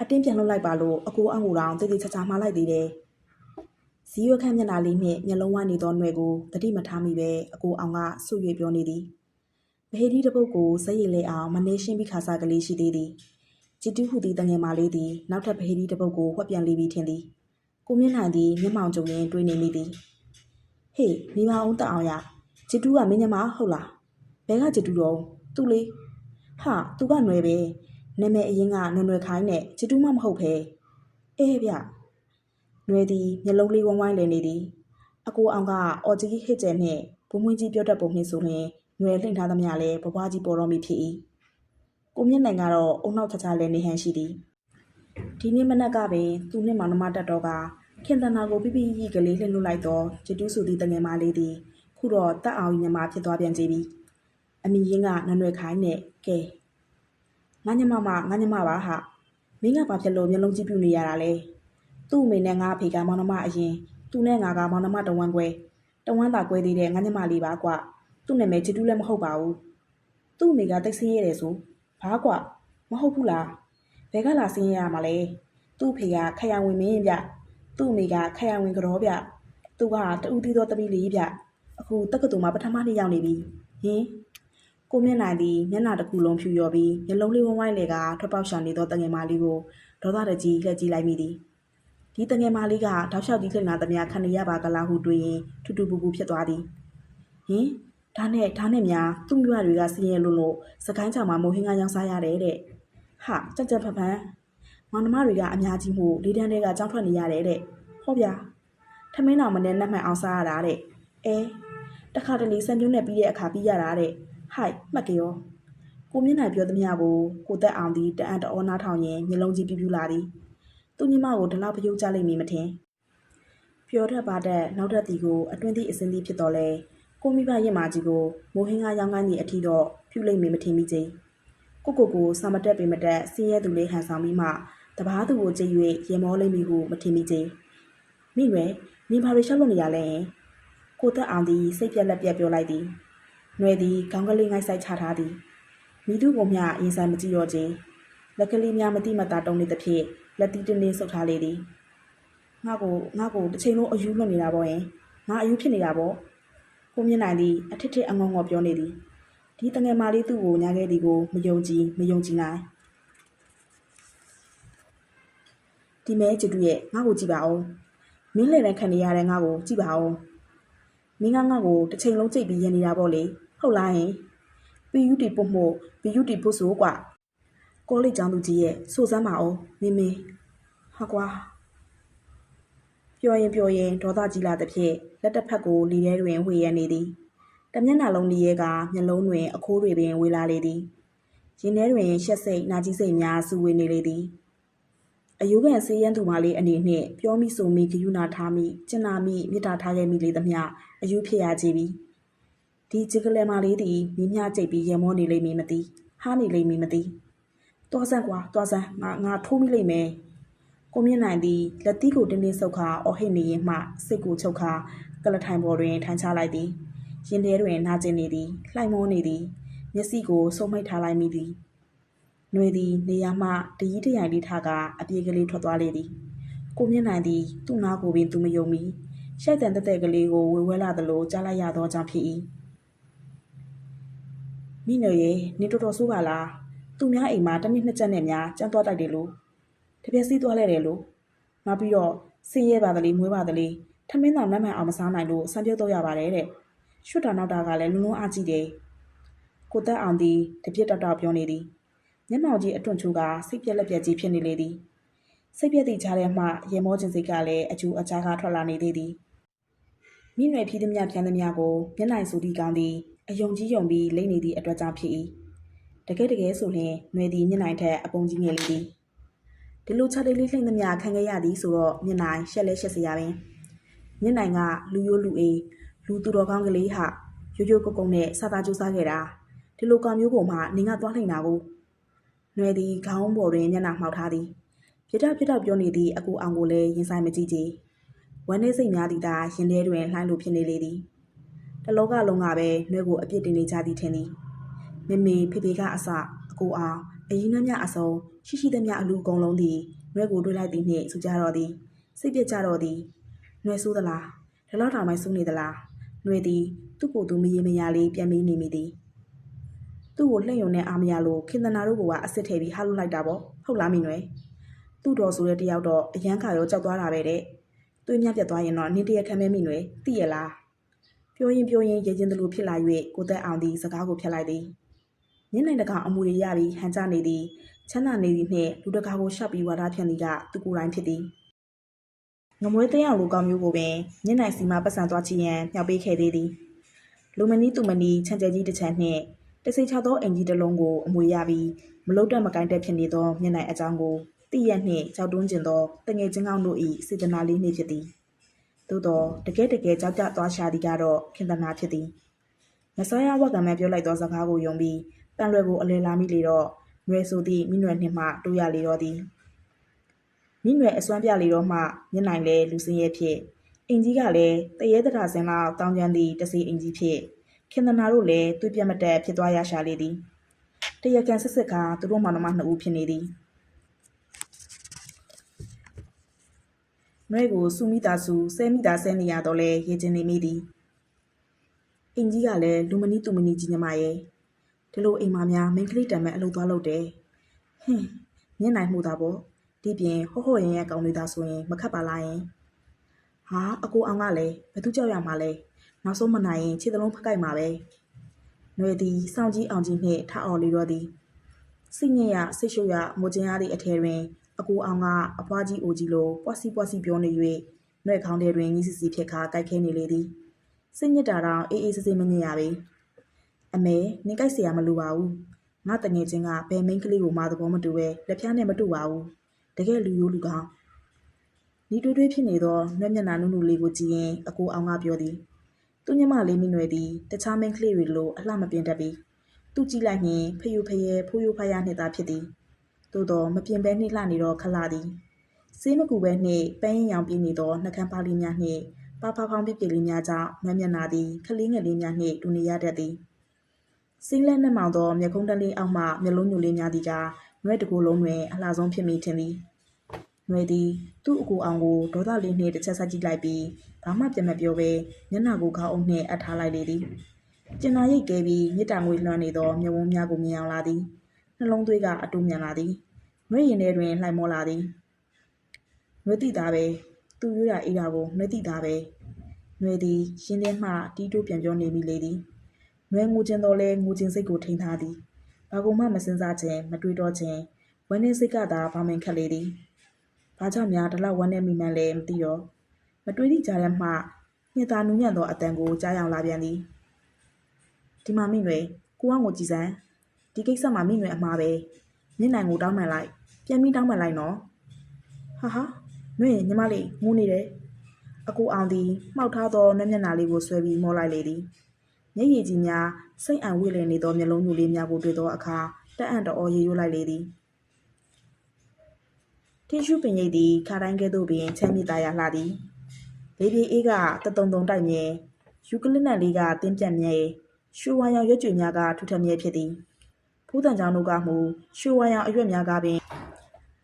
အတင်းပြန်လှုပ်လိုက်ပါလို့အကိုအငူတော်တည်တည်ချာချာမှားလိုက်သေးတယ်ဇီးရွက်ခန့်မျက်နှာလေးနှင့်မျက်လုံးဝနေသောနှွယ်ကိုတတိမထားမိပဲအကိုအောင်ကဆွရွေပြောနေသည်ဗဟေဒီတပုတ်ကိုဇက်ရည်လေးအောင်မနေရှင်းပြီးခါစားကလေးရှိသေးသည်ဂျီတူးဟူသည်တငယ်မလေးသည်နောက်ထပ်ဗဟေဒီတပုတ်ကိုဝှက်ပြန်လေးပြီးထင်သည်ကိုမျက်နှာသည်မျက်မှောင်ကြုံရင်းတွေးနေမိသည်ဟေးမိမအောင်တအောင်ရဂျီတူးကမင်းညမဟုတ်လားဘဲကဂျီတူးတော့သူ့လေးဟာသူကຫນွယ်ပဲ နာမည်အရင်ကနွယ်နွယ်ခိုင်းနဲ့ချစ်တူးမှမဟုတ်ပဲအေးဗျနွယ်သည်မျက်လုံးလေးဝိုင်းဝိုင်းလည်နေသည်အကိုအောင်ကအော်ကြီးဟစ်ကျဲနှင့်ဘုံမွင်းကြီးပြောတတ်ပုံနှင့်ဆိုလျင်နွယ်လှင့်ထားသမျှလည်းဘဘွားကြီးပေါ်တော်မူဖြစ်၏ကိုမျက်နှာကတော့အုံနောက်ချာချာလည်းနေဟန်ရှိသည်ဒီနေ့မနက်ကပင်သူနှင့်မောင်နှမတက်တော်ကခင်တနာကိုပြပြရီကလေးလှည့်လွတ်လိုက်တော့ဂျတူးဆိုသည့်တငယ်မလေးသည်ခုတော့တက်အောင်ညီမဖြစ်သွားပြန်ကြပြီအမိရင်းကနွယ်နွယ်ခိုင်းနဲ့ကဲ ငါညမမငါညမပါဟာမင်းကဘာဖြစ်လို့မျက်လုံးကြည့်ပြနေရတာလဲသူ့အမေနဲ့ငါအဖေကမောင်နှမအရင်သူနဲ့ငါကမောင်နှမတဝမ်းကွဲတဝမ်းသာကွဲသေးတဲ့ငါညမလေးပါကွသူ့နာမည်ကျတူးလည်းမဟုတ်ပါဘူးသူ့အမေကတိတ်ဆင်းရဲတယ်ဆိုဘာကွမဟုတ်ဘူးလားဘဲကလာစင်းရရမှာလဲသူ့ဖေကခရံဝင်မင်းဗျသူ့အမေကခရံဝင်ကြောဗျသူကတူးတီးသောတပီးလေးဗျအခုတက္ကသိုလ်မှာပထမနှစ်ရောက်နေပြီဟင် ကိုမျက်နှာသည်မျက်နှာတစ်ခုလုံးဖြူရော်ပြီးမျက်လုံးလေးဝိုင်းဝိုင်းလေကထွက်ပေါက်ရှာနေသောတငယ်မလေးကိုဒေါသတကြီးလှည့်ကြည့်လိုက်မိသည်ဒီတငယ်မလေးကတောက်လျှောက်ကြီးလှည့်လာသမျှခံနေရပါကလားဟုတွေးရင်ထူထူပူပူဖြစ်သွားသည်ဟင်ဒါနဲ့ဒါနဲ့များသူ့မြွတွေကစင်းရဲလို့လို့စကိုင်းချောင်မှာမိုးဟင်းကရောင်းစားရတယ်တဲ့ဟာကြက်ကြက်ဖဖန်းမောင်နှမတွေကအများကြီးမို့လေးတန်းတွေကကြောင်းထွက်နေရတယ်တဲ့ဟောဗျာထမင်းတော်မနဲ့နှက်မှန်အောင်စားရတာတဲ့အဲတခါတလေစံပြုံးနဲ့ပြီးတဲ့အခါပြီးရတာတဲ့ ဟိုက်မှတ်ကြရောကိုမျက်နှာပြောသမျှကိုကိုသက်အောင်သည်တအံ့တအောနားထောင်ရင်မျက်လုံးကြီးပြူးပြူးလာသည်သူညီမကိုဒီလောက်ပယုတ်ကြလိမ့်မည်မထင်ပြောတတ်ပါတဲ့နောက်တက်တီကိုအတွင်းသည့်အစင်းသည့်ဖြစ်တော်လဲကိုမိဘရင်မာကြီးကိုမိုးဟင်းကရောင်းကိုင်းသည့်အထီတော့ဖြူလိမ့်မည်မထင်မိချင်းကိုကိုကိုစာမတက်ပေမတက်ဆင်းရဲသူလေးဟန်ဆောင်ပြီးမှတပားသူကိုကြည့်၍ရေမောလိမ့်မည်ဟုမထင်မိချေမိရွယ်နင်ဘာတွေရှောက်လို့နေရလဲဟင်ကိုတက်အောင်သည်စိတ်ပြက်လက်ပြက်ပြောလိုက်သည် ຫນွယ်သည်ခေါင်းကလေးငိုက်ဆိုင်ချထားသည်မိသူကိုမျှရင်ဆိုင်မကြည့်တော့ချေလက်ကလေးများမတိမတာတုံးနေသဖြင့်လက်တီးတင်းတင်းဆုပ်ထားလေသည်ငါကိုငါကိုတစ်ချိန်လုံးအယူလွတ်နေတာပေါ့ဟင်ငါအယူဖြစ်နေတာပေါ့ကိုမြင်နိုင်သည်အထစ်ထစ်အငုံငေါပြောနေသည်ဒီတငယ်မလေးသူ့ကိုညာခဲ့သည်ကိုမယုံကြည်မယုံကြည်နိုင်ဒီမဲချစ်တူရဲ့ငါ့ကိုကြည့်ပါဦးမင်းလည်းလည်းခံနေရတဲ့ငါ့ကိုကြည့်ပါဦးမင်းကငါ့ကိုတစ်ချိန်လုံးကြိတ်ပြီးရနေတာပေါ့လေ ဟုတ်လားဟင် PUT ပုတ်မို့ PUT ပုတ်ဆိုကွာကောလိပ်ကျောင်းသူကြီးရဲ့စိုးစမ်းပါဦးမင်းမင်းဟာကွာပြောရင်ပြောရင်ဒေါသကြီးလာသဖြင့်လက်တစ်ဖက်ကိုလီထဲတွင်ဝှေ့ရနေသည်တမျက်နှာလုံးလေးရဲကမျက်လုံးတွင်အခိုးတွေပင်ဝေလာလေသည်ရင်ထဲတွင်ရှက်စိတ်နာကြီးစိတ်များစုဝေနေလေသည်အယူကန်ဆေးရန်သူမလေးအနေနှင့်ပြောမိဆိုမိဂယုနာထားမိကျင်နာမိမေတ္တာထားခဲ့မိလေသမျှအယူဖြစ်ရကြပြီ ဒီဂျီကလဲမလေးသည်မိမျှကြိတ်ပြီးရေမောနေလိမ့်မည်မသိဟားနေလိမ့်မည်မသိတွားစမ်းကွာတွားစမ်းငါငါထိုးမိလိမ့်မယ်ကိုမြင့်နိုင်သည်လက်သီးကိုတင်းတင်းဆုပ်ခါအော်ဟစ်နေရင်မှစိတ်ကိုချုပ်ခါကလထိုင်ပေါ်တွင်ထိုင်ချလိုက်သည်ရင်ထဲတွင်နာကျင်နေသည်လှိုက်မောနေသည်မျက်စိကိုစုံမိတ်ထားလိုက်မိသည်ຫນွေသည်နေရာမှတရီးတရိုင်လေးထားကအပြေးကလေးထွက်သွားလေသည်ကိုမျက်နိုင်သည်သူ့နာကိုပင်သူမယုံမီရှိုက်တန်တက်တဲ့ကလေးကိုဝေဝဲလာသလိုကြားလိုက်ရသောကြောင့်ဖြစ်၏ မိနွေရေနေတော်တော်ဆိုးပါလားသူများအိမ်မှာတစ်နှစ်နှစ်ချက်နဲ့များကြမ်းသွားတိုက်တယ်လို့တပြက်စီးသွားလဲတယ်လို့နောက်ပြီးတော့ဆင်းရဲပါသလေးမွေးပါသလေးထမင်းတော်နတ်မှန်အောင်မစားနိုင်လို့ဆံပြုတ်တော့ရပါတယ်တဲ့ရွှတ်တာနောက်တာကလည်းလုံးလုံးအားကြီးတယ်။ကိုသက်အောင်သည်တပြစ်တောက်တောက်ပြောနေသည်။မျက်မှောင်ကြီးအတွန့်ချိုးကစိတ်ပြက်လက်ပြက်ကြီးဖြစ်နေလေသည်။စိတ်ပြက်သည့်ကြားထဲမှရေမောခြင်းစိတ်ကလည်းအကျူအချားကထွက်လာနေသေးသည်။မိနွယ်ဖြီးသမျှပြန်သမျှကိုမျက်နိုင်စုသည့်ကောင်းသည် အယုံကြီးယုံပြီးလိမ့်နေသည့်အတွက်ကြောင့်ဖြစ်၏တကယ်တကယ်ဆိုရင်နှွေသည်မျက်နှာထက်အပုံကြီးငယ်လေးသည်ဒီလိုခြေလေးလေးလှိမ့်သမျှခံခဲ့ရသည်ဆိုတော့မျက်နှာရှက်လဲရှက်စရာပင်မျက်နှာကလူရိုးလူအေးလူသူတော်ကောင်းကလေးဟာရိုးရိုးကုတ်ကုတ်နဲ့စာသားကြိုးစားခဲ့တာဒီလိုကောင်မျိုးပေါ်မှာနင်ကသွားလှိမ့်တာကိုနှွေသည်ခေါင်းပေါ်တွင်မျက်နှာမှောက်ထားသည်ပြစ်တော့ပြစ်တော့ပြောနေသည့်အကူအောင်ကိုလည်းရင်ဆိုင်မကြည့်ကြည်ဝမ်းနည်းစိတ်များသည့်သာရင်ထဲတွင်လှိုင်းလိုဖြစ်နေလေသည်။ တလောကလုံးကပဲနှွဲကိုအပြစ်တင်နေကြသည်ထင်သည်မမေဖေဖေကအစအကူအောင်အရင်နှမျှအစုံရှိရှိသမျှအလူအကုန်လုံးသည်နှွဲကိုတွေးလိုက်သည်နှင့်ဆိုကြတော့သည်စိတ်ပြက်ကြတော့သည်နှွဲဆိုးသလားဒီလောက်တောင်မှဆိုးနေသလားနှွဲသည်သူ့ကိုယ်သူမရေမရလေးပြန်မေးနေမိသည်သူ့ကိုလှည့်ယုံနဲ့အာမရလို့ခင်သနာတို့ကအစ်စ်ထည့်ပြီးဟာလို့လိုက်တာပေါ့ဟုတ်လားမိနွယ်သူ့တော်ဆိုတဲ့တယောက်တော့အရန်ခါရောကြောက်သွားတာပဲတဲ့တွေးမြပြတ်သွားရင်တော့နင်းတရက်ခံမဲမိနွယ်သိရလား ပြောရင်ပြောရင်ရေချင်းတလူဖြစ်လာ၍ကိုသက်အောင်သည်စကားကိုဖျက်လိုက်သည်ညနေတကောင်အမူတွေရပြီးဟန်ကြနေသည်ချမ်းသာနေသည်နှင့်လူတကာကိုရှောက်ပြီးဝါဒဖြန့်သည်ကသူကိုယ်တိုင်ဖြစ်သည်ငမွေးသိန်းအောင်လူကောင်းမျိုးကိုပင်ညနေစီမှာပတ်စံသွားချင်ရန်မြောက်ပေးခဲ့သေးသည်လူမနီသူမနီချန်ကျဲကြီးတစ်ချမ်းနှင့်တဆိတ်ချသောအင်ကြီးတစ်လုံးကိုအမွေရပြီးမလုတ်တက်မကိုင်းတက်ဖြစ်နေသောမျက်နှာအကြောင်းကိုတိရက်နှင့်ကြောက်တွန်းကျင်သောတငယ်ချင်းကောင်းတို့၏စေတနာလေးနှင့်ဖြစ်သည် သို့သောတကယ်တကယ်ကြောက်ကြသွားရှာသည်ကတော့ခင်သနာဖြစ်သည်မဆာရဝက်ကမှပြောလိုက်သောစကားကိုယုံပြီးပန်လွယ်ကိုအလဲလာမိလေတော့နွယ်ဆိုသည့်မိနွယ်နှင့်မှတိုးရလေတော့သည်မိနွယ်အစွမ်းပြလေတော့မှမျက်နိုင်လေလူစင်းရဲ့ဖြစ်အင်ကြီးကလည်းတရေတရာစင်လောက်တောင်းကျမ်းသည့်တစီအင်ကြီးဖြစ်ခင်သနာတို့လည်းသူ့ပြတ်မတက်ဖြစ်သွားရရှာလေသည်တရကန်ဆက်ဆက်ကသူတို့မောင်နှမနှစ်ဦးဖြစ်နေသည် နှဲကိုစူမိတာစူဆဲမိတာဆဲနေရတော့လဲရေကျင်နေမိသည်အင်ကြီးကလည်းလူမနီတူမနီကြီးညမရဲ့ဒီလိုအိမ်မများမိန်းကလေးတံမဲ့အလုပ်သွားလုပ်တယ်ဟင်းမျက်နိုင်မှုတာပေါ့ဒီပြင်ဟော့ဟော့ရင်ရဲ့ကောင်းနေတာဆိုရင်မခတ်ပါလားယင်ဟာအကိုအောင်ကလည်းဘသူကြောက်ရမှာလဲနောက်ဆုံးမနိုင်ရင်ခြေသလုံးဖက်ကိုက်မှာပဲ။ຫນွေသည်စောင့်ကြီးအောင်ကြီးနှင့်ထအော်လေတော့သည်။စိတ်ညစ်ရစိတ်ရှုပ်ရငိုချင်ရသည့်အထည်တွင် အကူအောင်ကအဖွားကြီးအိုကြီးလိုပွားစီပွားစီပြောနေ၍နှွဲခေါင်းထဲတွင်ကြီးစီစီဖြစ်ခါကိုက်ခဲနေလေသည်။စိတ်ညစ်တာတော့အေးအေးဆေးဆေးမညစ်ရပေ။အမေနင်ကိုက်เสียမလိုပါဘူး။ငါတငယ်ချင်းကဘယ်မိန်းကလေးကိုမှသဘောမတူပဲလက်ဖျားနဲ့မတူပါဘူး။တကယ်လူရိုးလူကောင်း။ဒီတွေးတွေးဖြစ်နေသောနှဲ့မျက်နှာနုနုလေးကိုကြည့်ရင်အကူအောင်ကပြောသည်။ သူညမလေးမိနွယ်သည်တခြားမိန်းကလေးတွေလိုအလှမပြင်းတတ်ပြီသူကြည့်လိုက်ရင်ဖယိုဖယဲဖိုးယိုဖယားနှင့်သာဖြစ်သည် သို့တော့မပြင်းပဲနှိလှနေတော့ခလာသည်စေးမကူပဲနှင့်ပန်းရင်ရောင်ပြင်းနေသောနှကန်းပါလေးများနှင့်ပါဖာဖောင်းပြပြလေးများကြောင့်မမျက်နာသည်ခလေးငယ်လေးများနှင့်တူနေရတတ်သည်စင်းလက်နှမောင်သောမျက်ခုံးတန်းလေးအောက်မှမျက်လုံးညိုလေးများသည်ကနွဲ့တကူလုံးတွင်အလှဆုံးဖြစ်မိထင်သည်နွယ်သည်သူ့အကူအောင်ကိုဒေါသလေးနှင့်တစ်ချက်ဆက်ကြည့်လိုက်ပြီးဘာမှပြန်မပြောဘဲမျက်နှာကိုခေါင်းအုပ်နှင့်အပ်ထားလိုက်လေသည်ကျင်နာရိတ်ကဲပြီးမြစ်တာငွေလွှမ်းနေသောမျက်ဝန်းများကိုမြင်အောင်လာသည် နှလုံးသွေးကအတူမြန်လာသည်နှွေရင်ထဲတွင်လှိုင်မောလာသည်နှွေတိသားပဲသူရွရအေးတာကိုနှွေတိသားပဲနှွေသည်ရှင်ထဲမှတီးတိုးပြန်ပြောနေမိလေသည်နှွေငိုခြင်းတော်လဲငိုခြင်းစိတ်ကိုထိန်းထားသည်ဘာကုမှမစင်စားခြင်းမတွေးတော့ခြင်းဝန်းနေစိတ်ကသာဘာမှန်ခက်လေသည်ဘာကြောင့်များဒီလောက်ဝန်းနေမိမှန်းလဲမသိတော့မတွေးသည့်ကြားထဲမှညစ်သားနူးညံ့သောအတန်ကိုကြားရောက်လာပြန်သည်ဒီမှာမိနွယ်ကိုကငိုကြည့်စမ်း ဒီကိစ္စမှာမိနွယ်အမှားပဲမျက်နှာကိုတောင်းမှန်လိုက်ပြန်ပြီးတောင်းမှန်လိုက်နော်ဟာဟာနွယ်ညီမလေးငိုနေတယ်အကူအောင်သည်မှောက်ထားသောနှမျက်နှာလေးကိုဆွဲပြီးမောလိုက်လေသည်မျက်ရည်ကြီးများစိတ်အံဝေ့လည်နေသောမျက်လုံးညူလေးများကိုတွေ့သောအခါတက်အံ့တော်ရေရိုးလိုက်လေသည်ထင်းရှူပင်ရိပ်သည်ခါတိုင်းကဲ့သို့ပင်ချမ်းမြေသားရလှသည်လေပြေအေးကတတုံတုံတိုက်မြဲယူကလစ်နက်လေးကတင်းပြတ်မြဲရှူဝါရောင်ရွက်ကြွများကထူထပ်မြဲဖြစ်သည် ဖူးတန်ကြောင်တို့ကမူရှူဝါရောင်အရွက်များကပင်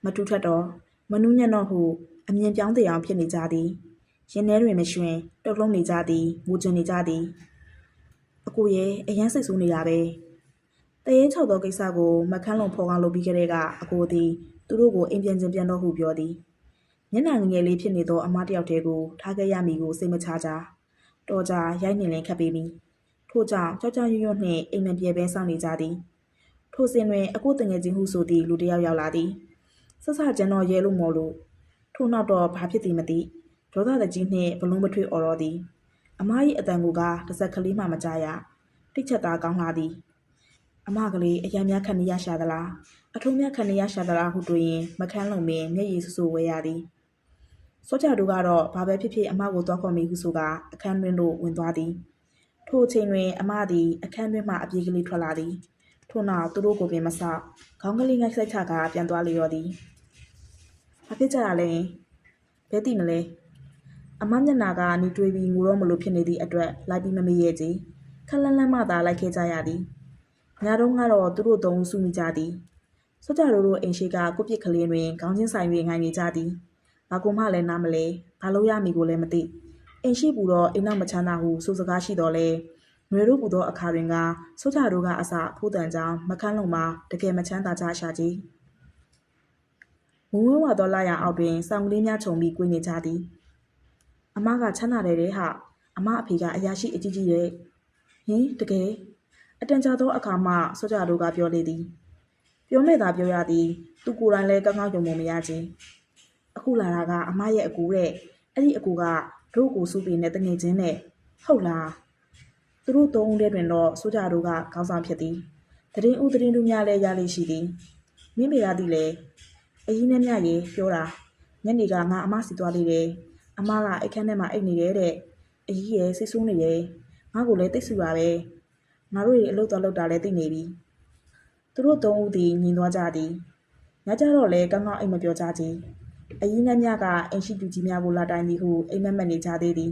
မထူထပ်တော့မနူးညံ့တော့ဟုအမြင်ပြောင်းတဲ့အောင်ဖြစ်နေကြသည်ရင်ထဲတွင်မရွှင်တုတ်လုံးနေကြသည်ငိုချင်နေကြသည်အကိုရဲ့အရန်စိတ်ဆိုးနေတာပဲတရင်ချောက်သောကိစ္စကိုမခန်းလုံဖော်ကောင်းလုပ်ပြီးကြတဲ့ကအကိုသည်သူတို့ကိုအိမ်ပြန်ချင်းပြန်တော့ဟုပြောသည်မျက်နှာငငယ်လေးဖြစ်နေသောအမတယောက်တည်းကိုထားခဲ့ရမည်ကိုစိတ်မချကြတော်ကြရိုက်နေလင်ခတ်ပေမည်ထို့ကြောင့်ကြောက်ကြောက်ရွံ့ရွံ့နှင့်အိမ်မပြေပဲစောင့်နေကြသည် ထိုစဉ်တွင်အကိုတငယ်ချင်းဟုဆိုသည့်လူတစ်ယောက်ရောက်လာသည်ဆဆကျန်တော်ရဲလို့မော်လို့ထို့နောက်တော့ဘာဖြစ်သည်မသိဒေါသတကြီးနှင့်ဘလုံးမထွေအော်တော်သည်အမ၏အတန်ကိုကတစ်စက်ကလေးမှမကြားရတိတ်ချက်သားကောင်းလာသည်အမကလေးအရံများခံနေရရှာသလားအထုံးများခံနေရရှာသလားဟုတွေးရင်မခန်းလုံမင်းမျက်ရည်ဆူဆူဝဲရသည်စောကြတို့ကတော့ဘာပဲဖြစ်ဖြစ်အမကိုသွားခေါ်မိဟုဆိုကအခန်းတွင်သို့ဝင်သွားသည်ထိုအချိန်တွင်အမသည်အခန်းတွင်မှအပြေးကလေးထွက်လာသည် ထို့နောက်သူတို့ကိုပင်မဆောက်ခေါင်းကလေးငိုက်ဆိုင်ချကပြန်သွားလေရောသည်ဘာဖြစ်ကြတာလဲဘဲတိမလဲအမမျက်နာကနီးတွေးပြီးငိုတော့မလို့ဖြစ်နေသည့်အတွက်လိုက်ပြီးမမေ့ရဲ့ကြီးခက်လန်းလန်းမှသာလိုက်ခဲ့ကြရသည်ညတုန်းကတော့သူတို့သုံးဦးစုမိကြသည်စောကြတို့တို့အိမ်ရှိကကိုပြစ်ကလေးတွင်ခေါင်းချင်းဆိုင်၍ငိုင်နေကြသည်ဘာကူမှလည်းနားမလဲဘာလို့ရမည်ကိုလည်းမသိအိမ်ရှိပူတော့အိမ်နောက်မချမ်းသာဟုဆိုစကားရှိတော်လဲ ငွေတို့ပူသောအခါတွင်ကစောကြတို့ကအစဖိုးတန်ကြောင်မခန်းလုံးမှာတကယ်မချမ်းသာကြရှာကြီးမုံဝဲဝါသောလာရအောက်တွင်စောင်ကလေးများခြုံပြီးကိုနေကြသည်အမကချမ်းသာတယ်တဲ့ဟာအမအဖေကအရာရှိအကြီးကြီးရဲ့ဟင်တကယ်အတန်ကြာသောအခါမှစောကြတို့ကပြောလေသည် ပြောမဲ့သာပြောရသည်သူကိုယ်တိုင်လည်းကောင်းကောင်းယုံမမရခြင်းအခုလာတာကအမရဲ့အကူတဲ့အဲ့ဒီအကူကတို့ကိုစုပေနဲ့တငယ်ချင်းနဲ့ဟုတ်လား သူတို့သုံးဦးတည်းတွင်တော့စောကြတို့ကခေါင်းဆောင်ဖြစ်သည်တရင်ဦးတရင်တို့များလည်းရလိရှိသည်မင်းမေရသည်လည်းအကြီးနဲ့မြရေပြောတာညနေကငါအမစီသွားလေးတယ်အမကအိတ်ခမ်းထဲမှာအိတ်နေတယ်တဲ့အကြီးရယ်စိတ်ဆိုးနေတယ်ငါ့ကိုလည်းတိတ်ဆူပါပဲငါတို့တွေအလုပ်တော်လုပ်တာလည်းသိနေပြီသူတို့သုံးဦးသည်ညီသွားကြသည်ညကြတော့လည်းကောင်းကောင်းအိတ်မပြောကြကြအကြီးနဲ့မြကအိမ်ရှိသူကြီးများကိုလာတိုင်းသည်ဟုအိမ်မက်မက်နေကြသေးသည်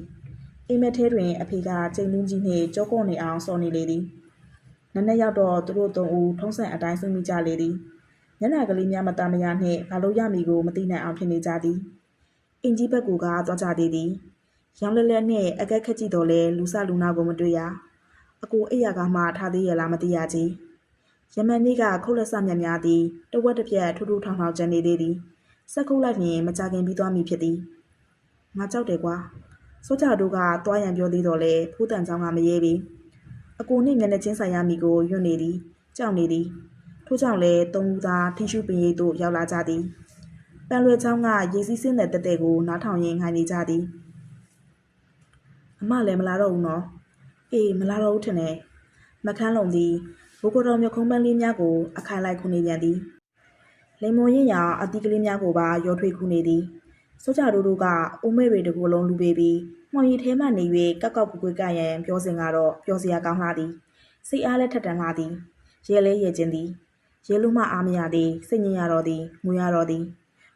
အိမ်မက်ထဲတွင် အဖေက ချိန်လူးကြီးနှင့် ကျောကုံနေအောင် ဆော်နေလေသည်။နနက်ရောက်တော့ သူတို့သုံးဦး ထုံးစံအတိုင်း စုမိကြလေသည်။မျက်နှာကလေးများ မသာမယာနှင့် ဘာလုပ်ရမည်ကို မသိနိုင်အောင် ဖြစ်နေကြသည်။အိမ်ကြီးဘက်ကိုကား သွားကြသေးသည်။ရောင်လဲလဲနှင့် အကဲခတ်ကြည့်သော်လည်း လူစလူနာကို မတွေ့ရ။အကိုအိပ်ရာခါမှ ထသေးရဲ့လား မသိရချေ။ယမန်နေ့က ခုတ်လက်စမြတ်များသည် တဝက်တပြတ် ထိုးထိုးထောင်ထောင် ကျန်နေသေးသည်။ဆက်ခုတ်လိုက်လျှင် မကြာခင်ပြီးသွားမည် ဖြစ်သည်။ငါကြောက်တယ်ကွာ စောကြတို့ကသွားရန်ပြောသေးတော့လဲဖိုးတန်ချောင်းကမရဲပြီအကိုနှင့်မျက်နှာချင်းဆိုင်ရမည်ကိုယွတ်နေသည်ကြောက်နေသည်ထို့ကြောင့်လည်းသုံးဦးသားထင်းရှူပင်ရိပ်သို့ရောက်လာကြသည်။ပန်လွယ်ချောင်းကရေစီးစင်းတဲ့တက်တဲ့ကိုနားထောင်ရင်းငိုင်နေကြသည်။အမလည်းမလာတော့ဘူးနော်။အေးမလာတော့ဘူးထင်တယ်။မခန်းလုံးသည်ဘိုးကတော်မြခုံးပန်းလေးများကိုအခိုင်လိုက်ခုနေပြန်သည်။လိမ်မွန်ရင်ရအတီးကလေးများကိုပါရောထွေးခုနေသည်။ စောကြတို့တို့ကအိုးမဲတွေတကူလုံးလူပေးပြီးမှောင်ရီထဲမှနေ၍ကောက်ကောက်ကွကွကရန်ပြောစင်ကတော့ပြောစရာကောင်းလာသည်။စိတ်အားလည်းထက်တန်လာသည်။ရဲလဲရဲခြင်းသည်ရဲလုံးမအားမရသည်စိတ်ညစ်ရတော့သည်ငွေရတော့သည်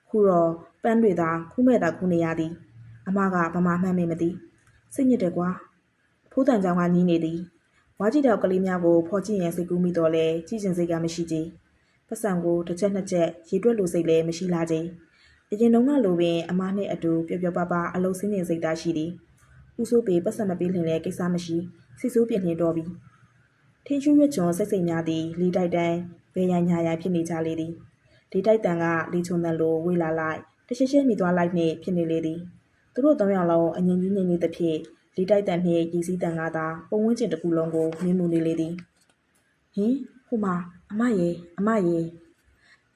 ခုတော့ပန်းတွေသာခုမဲ့သာခုနေရသည် အမကဗမာမှန်းမေမသိစိတ်ညစ်တယ်ကွာဖိုးတန်ကြောင်ကညီးနေသည်ဝါကြည့်တော့ကလေးများကိုဖော်ကြည့်ရင်စိတ်ကူးမိတော့လဲကြည့်ကျင်စိတ်ကမရှိကြပတ်စံကိုတစ်ချက်နှစ်ချက်ရေတွက်လို့စိတ်လည်းမရှိလာကြ အရင်တုန်းကလိုပင်အမနဲ့အတူပျော်ပျော်ပါပါအလုံးစင်းနေစိတ်သားရှိသည်ဦးစိုးပေပတ်စံမပေးလင်လဲကိစ္စမရှိစိတ်ဆိုးပြင်းနေတော့ပြီထင်းရှူးရွက်ချွန်စိတ်စိတ်များသည်လီတိုက်တန်းဘဲရညာရဖြစ်နေကြလေသည်ဒီတိုက်တန်ကလီချုံတန်လိုဝေးလာလိုက်တရှိရှိမိသွားလိုက်နှင့်ဖြစ်နေလေသည်သူတို့သုံးယောက်လုံးအငြင်းကြီးငြိမ်နေသဖြင့်လီတိုက်တန်နှင့်ရည်စည်းတန်ကသာပုံဝန်းကျင်တစ်ခုလုံးကိုမြင်မှုနေလေသည်ဟင်ဟိုမှာအမရေအမရေ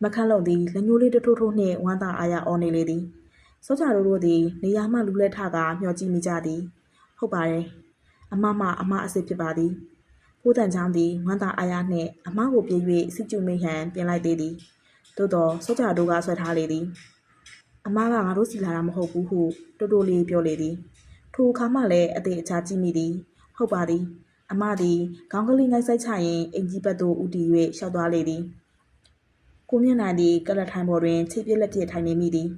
မခန့်လုံးသည်လက်ညှိုးလေးတထိုးထိုးနှင့်ဝမ်းသာအားရအော်နေလေသည်စောကြတို့တို့သည် နေရာမှလူလက်ထကမျှော်ကြည့်မိကြသည် ဟုတ်ပါတယ်အမမအမအစ်စ်ဖြစ်ပါသည်ဖိုးတန်ချောင်းသည်ဝမ်းသာအားရနှင့်အမကိုပြေး၍စစ်ကျူမိဟန်ပြင်လိုက်သေးသည်သို့တော့စောကြတို့ကဆွဲထားလေသည်အမကငါတို့စီလာတာမဟုတ်ဘူးဟုတိုးတိုးလေးပြောလေသည်ထိုအခါမှလည်းအသေးအချာကြည့်မိသည်ဟုတ်ပါသည် အမသည်ခေါင်းကလေးငိုက်ဆိုင်ချရင်အင်ကြီးဘက်သို့ဥတီ၍ရှောက်သွားလေသည် ကိုမျက်နှာသည်ကလတ်ထိုင်ပေါ်တွင်ချိတ်ပြက်လက်ပြက်ထိုင်နေမိသည်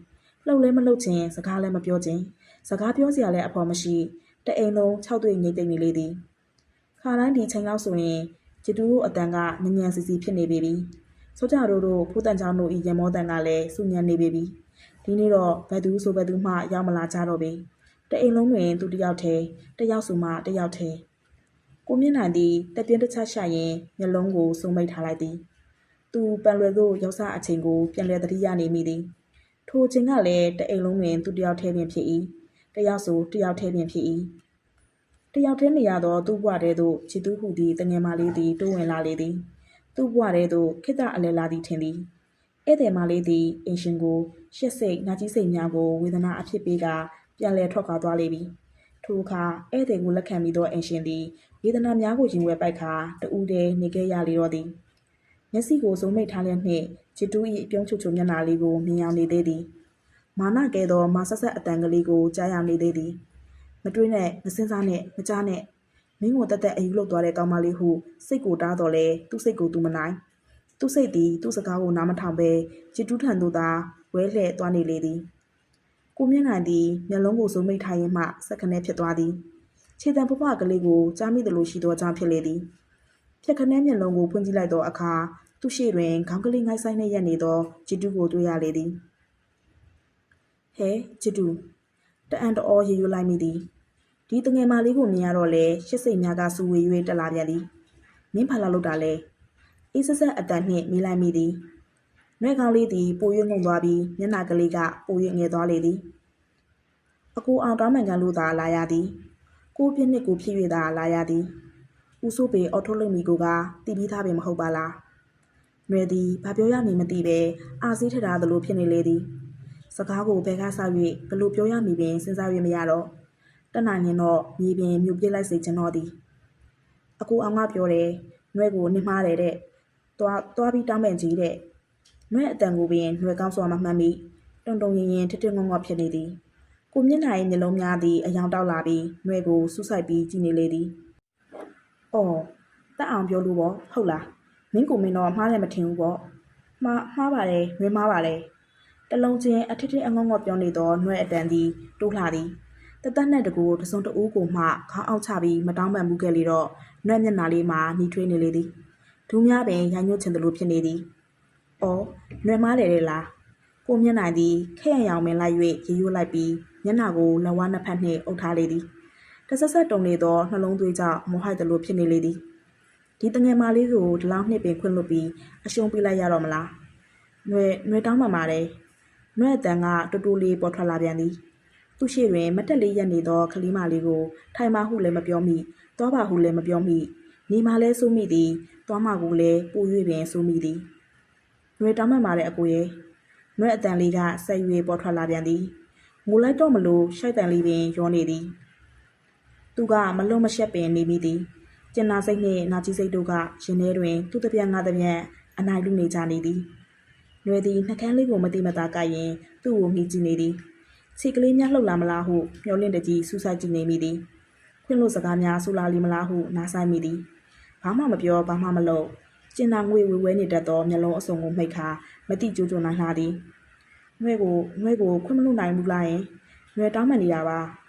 လှုပ်လဲမလှုပ်ခြင်းစကားလည်းမပြောခြင်းစကားပြောစရာလည်းအဖော်မရှိတအိမ်လုံး၆တွေ့ငိမ့်သိမ့်နေလေသည်ခါတိုင်းဒီချိန်လောက်ဆိုရင်ဂျတူတို့အတန်ကညဉ့်ညံစီစီဖြစ်နေပေပြီ။စောကြတို့တို့ဖိုးတန်ချောင်းတို့ဤရမောတန်ကလည်းစုညံနေပေပြီ။ဒီနေ့တော့ဘယ်သူဆိုဘယ်သူမှရောက်မလာကြတော့ပေ။တအိမ်လုံးတွင်သူတစ်ယောက်တည်းတစ်ယောက်ဆိုမှတစ်ယောက်တည်းကိုမြင့်နိုင်သည်တပြင်းတစ်ချက်ရှာရင်မျက်လုံးကိုစုံမိတ်ထားလိုက်သည်။ သူပန်လွယ်သို့ရောက်စားအချိန်ကိုပြန်လည်သတိရနေမိသည်။ထိုအချိန်ကလည်းတအိမ်လုံးတွင်သူတစ်ယောက်တည်းပင်ဖြစ်၏။တစ်ယောက်ဆိုတစ်ယောက်တည်းပင်ဖြစ်၏။တယောက်တည်းနေရသောသူ့ဘဝထဲသို့ချစ်သူဟုသည်တငယ်မလေးသည်တိုးဝင်လာလေသည်သူ့ဘဝထဲသို့ခိတ္တအလဲလာသည်ထင်သည်ဧည့်သည်မလေးသည်အင်ရှင်ကိုရှက်စိတ်နာကြီးစိတ်များကိုဝေဒနာအဖြစ်ပေးကပြန်လည်ထွက်ခွာသွားလေပြီထိုအခါဧည့်သည်ကိုလက်ခံပြီးသောအင်ရှင်သည်ဝေဒနာများကိုရင်ဝဲပိုက်ခါတူးတည်းနေခဲ့ရလေတော့သည် မျက်စိကိုစုံမိတ်ထားလျက်နှင့်ချစ်တူ၏အပြုံးချွတ်ချွတ်မျက်နှာလေးကိုမြင်အောင်နေသေးသည်မာနကဲသောမာဆက်ဆက်အတန်ကလေးကိုကြားရနေသေးသည်မတွေးနဲ့မစင်စားနဲ့မကြားနဲ့မင်းကိုတက်တက်အယူလောက်သွားတဲ့ကောင်မလေးဟုစိတ်ကိုတားတော်လဲသူ့စိတ်ကိုသူမနိုင်သူ့စိတ်သည်သူ့စကားကိုနားမထောင်ပဲချစ်တူးထန်သူသာဝဲလှဲ့သွားနေလေသည်ကိုမြင့်နိုင်သည်မျက်လုံးကိုစုံမိတ်ထားရင်းမှစက္ကနဲဖြစ်သွားသည်ခြေတံဖွားဖွားကလေးကိုကြားမိသလိုရှိသောကြောင့်ဖြစ်လေသည် ဖြက်ခနဲမျက်လုံးကိုဖွင့်ကြည့်လိုက်သောအခါသူ့ရှေ့တွင်ခေါင်းကလေးငိုက်ဆိုင်နှင့်ရက်နေသောဂျီတူကိုတွေ့ရလေသည်ဟဲဂျီတူတအံ့တော်ရေရွလိုက်မိသည်ဒီတငယ်မလေးကိုမြင်ရတော့လေရှစ်စိတ်များကစူဝေ၍တက်လာပြန်သည်မင်းဖာလာလို့တာလဲအေးဆက်ဆက်အတန်နှင့်မိလိုက်မိသည်။နှဲကောင်းလေးသည်ပို၍ငုံသွားပြီးမျက်နှာကလေးကပို၍ငယ်သွားလေသည်။အကိုအောင်တောင်းမှန်ကန်လို့သာလာရသည်။ကိုပြည့်နှစ်ကိုဖြစ်၍သာလာရသည်။ ဦးစိုးပေအော်ထုတ်လို့မီကိုကတည်ပြီးသားပင်မဟုတ်ပါလား။နှဲသည်ဘာပြောရမည်မသိပဲအာစည်းထထားသလိုဖြစ်နေလေသည်။စကားကိုဘဲကားဆောက်၍ဘလို့ပြောရမည်ပင်စဉ်းစား၍မရတော့တတ်နိုင်ရင်တော့မြေပြင်မြုပ်ပြစ်လိုက်စေချင်တော့သည်။အကိုအောင်ကပြောတယ်။နှဲကိုနင်းမားတယ်တဲ့။သွားသွားပြီးတောင်းပန်ကြီးတဲ့။နွဲ့အတန်ကိုပင်နွယ်ကောင်းစွာမှမှတ်မိတုံတုံရင်ရင်ထထငေါငေါဖြစ်နေသည်ကိုမျက်နှာ၏မျက်လုံးများသည်အယောင်တောက်လာပြီးနွဲ့ကိုစူးစိုက်ပြီးကြည့်နေလေသည် အော်တက်အောင်ပြောလို့ပေါ့ဟုတ်လားမင်းကိုမင်းတော့မှားတယ်မထင်ဘူးပေါ့မှားမှားပါတယ်နွေးမှားပါတယ်တလုံးချင်းအထစ်ထစ်အငေါငေါပြောနေသောနွဲ့အတန်သည်တိုးလှသည်တသက်နဲ့တကူတစုံတဦးကိုမှခေါင်းအောက်ချပြီးမတောင်းပန်မှုခဲ့လေတော့နွဲ့မျက်နှာလေးမှာနှီးထွေးနေလေသည်ဒူးများပင်ရိုင်းညွှတ်ချင်သလိုဖြစ်နေသည်။အော်နွယ်မားတယ်လေလား။ကိုမျက်နှာသည်ခက်ရံရောင်ပင်လိုက်၍ရေရွတ်လိုက်ပြီးမျက်နှာကိုလက်ဝါးနှစ်ဖက်နှင့်အုပ်ထားလေသည်။ တဆက်ဆက်တုံနေသောနှလုံးသွေးကြောင့်မောဟိုက်သလိုဖြစ်နေလေသည်။ဒီတငယ်မလေးကိုဒီလောက်နှစ်ပင်ခွင့်လွတ်ပြီးအရှုံးပေးလိုက်ရတော့မလား။နွယ်နွယ်တောင်းမှမာတယ်။နွယ်အတန်ကတူတူလေးပေါ်ထွက်လာပြန်သည်။သူ့ရှိတွင်မတက်လေးရက်နေသောကလေးမလေးကိုထိုင်မဟုလည်းမပြောမိ။သွားပါဟုလည်းမပြောမိ။နေမလဲစိုးမိသည်။သွားမှကိုလည်းပို၍ပင်စိုးမိသည်။နွေတောင်းမှန်ပါတယ်အကိုရဲ့နွေအတန်လေးကဆက်၍ပေါ်ထွက်လာပြန်သည်ငိုလိုက်တော့မလို့ရှိုက်တန်လေးပင်ရောနေသည် သူကမလုံးမရှက်ပင်နေမိသည်ကျင်နာစိတ်နှင့်နာကြီးစိတ်တို့ကရင်ထဲတွင် သူ့တပြက်ငါတပြက်အနိုင်လူနေကြနေသည်နွေသည်နှကန်းလေးကိုမတိမတာကရင်သူ့ကိုငှီးကြည့်နေသည်ခြေကလေးများလှုပ်လာမလားဟုမျောလင့်တကြီးစူးစိုက်ကြည့်နေမိသည်ခွင့်လို့စကားများဆူလာလီမလားဟုနားဆိုင်မိသည်ဘာမှမပြောဘာမှမလုပ်ကျင်နာငွေဝဲဝဲနေတတ်သောမျက်လုံးအစုံကိုမှိတ်ခါမတိကျိုးကျိုးနိုင်လာသည်။နှဲကိုနှဲကိုခွင့်မလို့နိုင်ဘူးလားယင်။နှဲတောင်းပန်နေတာပါ။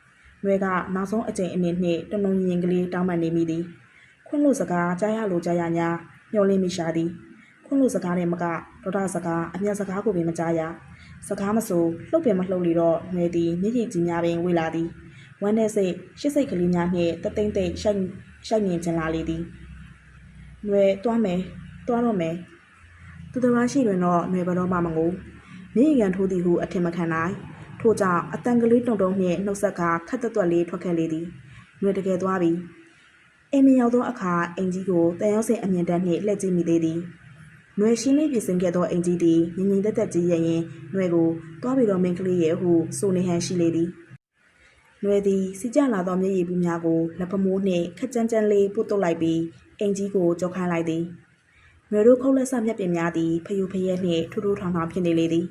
နှဲကနောက်ဆုံးအကြိမ်အနည်းနှင့်တနုံရင်ကလေးတောင်းပန်နေမိသည်။ခွင့်လို့စကားကြားရလို့ကြားရညာမျောလင်းမိရှာသည်။ခွင့်လို့စကားနဲ့မကဒေါတာစကားအမျက်စကားကိုပင်မကြားရ။စကားမဆိုလှုပ်ပင်မလှုပ်လီတော့နှဲသည်မျက်ရည်ကြီးများပင်ဝေလာသည်။ဝမ်းတဲ့စိတ်ရှစ်စိတ်ကလေးများနှင့်တသိမ့်သိမ့်ရှိုက်ရှိုက်မြင်ချင်လာလေသည်။နှဲတွားမယ်သွားတော့မယ်သူတစ်ပါးရှိတွင်တော့ຫນွယ်ဘတော်မှမငိုမိရန်ထိုးသည်ဟုအထင်မခံနိုင် ထို့ကြောင့်အတန်ကလေးတုံတုံနှင့်နှုတ်ဆက်ကခက်တွက်လေးထွက်ခဲ့လေသည်ငွေတကယ်သွားပြီအိမ်မရောက်သောအခါအင်ကြီးကိုတန်ရောက်စင်အမြင်တမ်းနှင့်လှည့်ကြည့်မိသေးသည်နွယ်ရှင်းလေးပြင်ဆင်ခဲ့သောအင်ကြီးသည်ငင်ငင်သက်သက်ကြီးရရင်နွယ်ကိုတွားပြီးတော့မင်းကလေးရဲ့ဟုဆိုနေဟန်ရှိလေသည်နွယ်သည်စီကျလာသောမျက်ရည်ပူးများကိုလက်ပမိုးနှင့်ခက်ကြမ်းကြမ်းလေးပုတ်တုတ်လိုက်ပြီးအင်ကြီးကိုကြောက်ခိုင်းလိုက်သည်နွယ်တို့ခုတ်လက်ဆမျက်ပင်များသည်ဖယူဖရဲနှင့်ထူးထူးထောင်ထောင်ဖြစ်နေလေသည်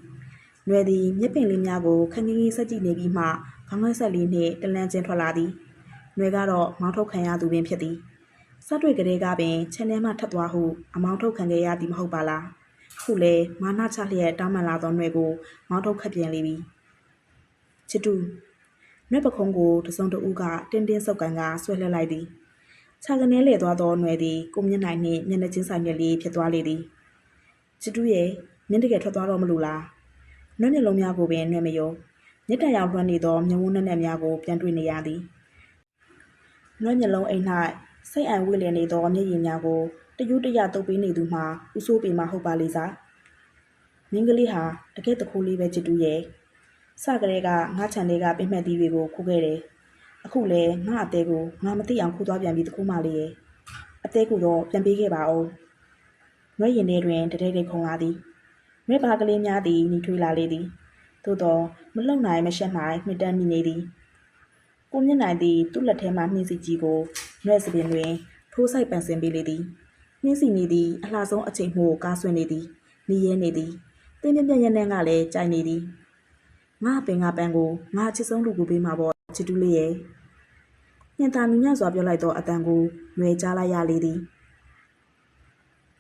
နွယ်သည်မျက်ပင်လေးများကိုခန်းကြီးကြီးဆက်ကြည့်နေပြီးမှခေါင်းငယ်ဆက်လေးနှင့်တလန်းချင်းထွက်လာသည်။နွယ်ကတော့မောင်းထုတ်ခံရသူပင်ဖြစ်သည်။စက်တွေကလေးကပင်ခြံထဲမှထပ်သွားဟုအမောင်းထုတ်ခံခဲ့ရသည်မဟုတ်ပါလား။ခုလေမာနချလျက်တောင်းပန်လာသောနွယ်ကိုမောင်းထုတ်ခတ်ပြန်လေပြီ။ချစ်တူနွယ်ပခုံးကိုတစုံတဦးကတင်းတင်းဆုပ်ကန်ကဆွဲလှက်လိုက်သည်။ခြာကနေလေသွားသောနွယ်သည်ကိုမျက်နှာနှင့်မျက်နှာချင်းဆိုင်မျက်လေးဖြစ်သွားလေသည်ချစ်တူရဲ့မင်းတကယ်ထွက်သွားတော့မလို့လား နွယ်မျက်လုံးများကိုပင်နွယ်မယုံမြစ်တံရောင်လွှမ်းနေသောမျက်ဝန်းနဲ့နဲ့များကိုပြန်တွေ့နေရသည်နွယ်မျက်လုံးအိမ်၌စိတ်အံဝေ့လည်နေသောမျက်ရည်များကိုတယူးတရတုပ်ပေးနေသူမှာဥဆိုးပေမှဟုတ်ပါလေစားမင်းကလေးဟာတကယ်တခိုးလေးပဲချစ်တူရဲ့စကလေးကငါချန်လေးကပြင်းမှတ်သီးတွေကိုခိုးခဲ့တယ်အခုလဲငါအသေးကိုငါမသိအောင်ခိုးသွားပြန်ပြီတကူမလေးရဲ့အသေးကိုတော့ပြန်ပေးခဲ့ပါဦးရွက်ရင်ထဲတွင်တတိတ်တိတ်ခုံလာသည် ရွက်ပါကလေးများသည်ညီထွေးလာလေသည်သို့တော့မလုံနိုင်မရှက်နိုင်နှစ်တန်းမိနေသည်ကိုမျက်နိုင်သည်သူ့လက်ထဲမှနှင်းစီကြီးကိုရွက်စပင်တွင်ထိုးဆိုင်ပန်ဆင်ပေးလေသည်နှင်းစီနေသည်အလှဆုံးအချိန်မှုကားဆွင့်နေသည်နေရဲနေသည်တင်းပြင်းပြင်းရနေကလည်းကြိုက်နေသည်ငါပင်ငါပန်းကိုငါချစ်ဆုံးလူကိုပေးမှာပေါ့ချစ်တူလေးရဲ့ညင်သာမြညစွာပြောလိုက်သောအတန်ကိုຫນွေကြားလိုက်ရလေသည်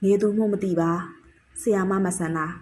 ငေသူမှုမသိပါဆရာမမဆန်လား